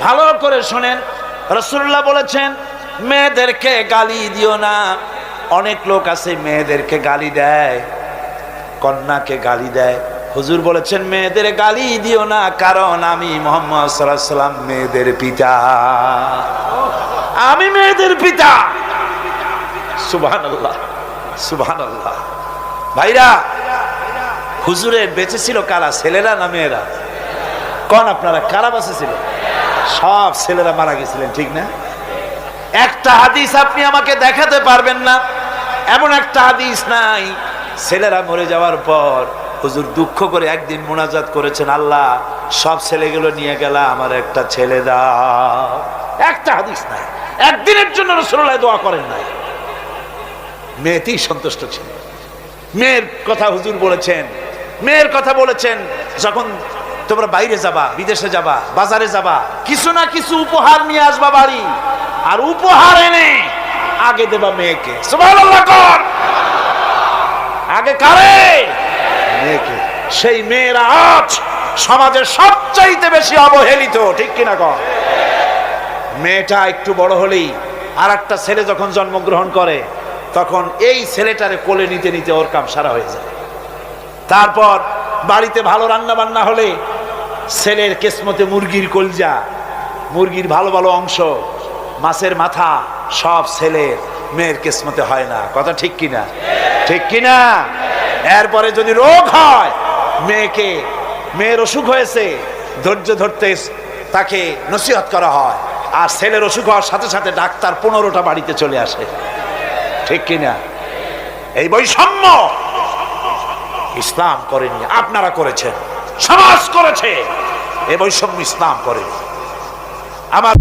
ভালো করে শোনেন। রসুল্লাহ বলেছেন, মেয়েদেরকে গালি দিও না। অনেক লোক আছে, মেয়েদেরকে গালি দেয়। কন্যাকে গালি দেয়। হুজুর বলেছেন, মেয়েদের গালি দিও না, কারণ আমি মোহাম্মদ মেয়েদের পিতা। আমি মেয়েদের পিতা। সুবহান ভাইরা হুজুরে বেঁচে ছিল কারা, ছেলেরা না মেয়েরা? কন আপনারা, কারা বাসে ছিল? সব ছেলেরা মারা গেছিলেন, ঠিক না? একটা হাদিস আপনি আমাকে দেখাতে পারবেন না, এমন একটা হাদিস নাই। ছেলেরা মরে যাওয়ার পর হুজুর দুঃখ করে একদিন মোনাজাত করেছেন, আল্লাহ, সব ছেলেগুলো নিয়ে গেলা, আমার একটা ছেলে দা একটা হাদিস নাই। একদিনের জন্য রসুল্লাহ দোয়া করেন নাই। মেয়েতেই সন্তুষ্ট ছিল। মেয়ের কথা হুজুর বলেছেন, মেয়ের কথা বলেছেন, যখন তোমরা বাইরে যাবা, বিদেশে যাবা, বাজারে যাবা, কিছু না কিছু উপহার নিয়ে আসবা বাড়ি। আর উপহার এনে আগে দেবা মেয়েকে। আগে কারে? মেয়েকে। সেই মেয়েরা আজ সমাজের সবচাইতে বেশি অবহেলিত, ঠিক কিনা কর? মেয়েটা একটু বড় হলেই আর একটা ছেলে যখন জন্মগ্রহণ করে, তখন এই ছেলেটারে কোলে নিতে নিতে ওর কাম সারা হয়ে যায়। তারপর বাড়িতে ভালো রান্না বান্না হলে ছেলের কেসমতে মুরগির কলজা, মুরগির ভালো ভালো অংশ, মাছের মাথা, সব ছেলের মেয়ের কেসমতে হয় না। কথা ঠিক কিনা? ঠিক কিনা? এরপরে যদি রোগ হয়, মেয়েকে, মেয়ের অসুখ হয়েছে, ধৈর্য ধরতে তাকে নসিহত করা হয়। আর ছেলের অসুখ হওয়ার সাথে সাথে ডাক্তার পনেরোটা বাড়িতে চলে আসে। ঠিক কিনা? এই বৈষম্য ইসলাম করেনি, আপনারা করেছেন। সমাজ করেছে। এ বৈষম্য ইসলাম করে। আমার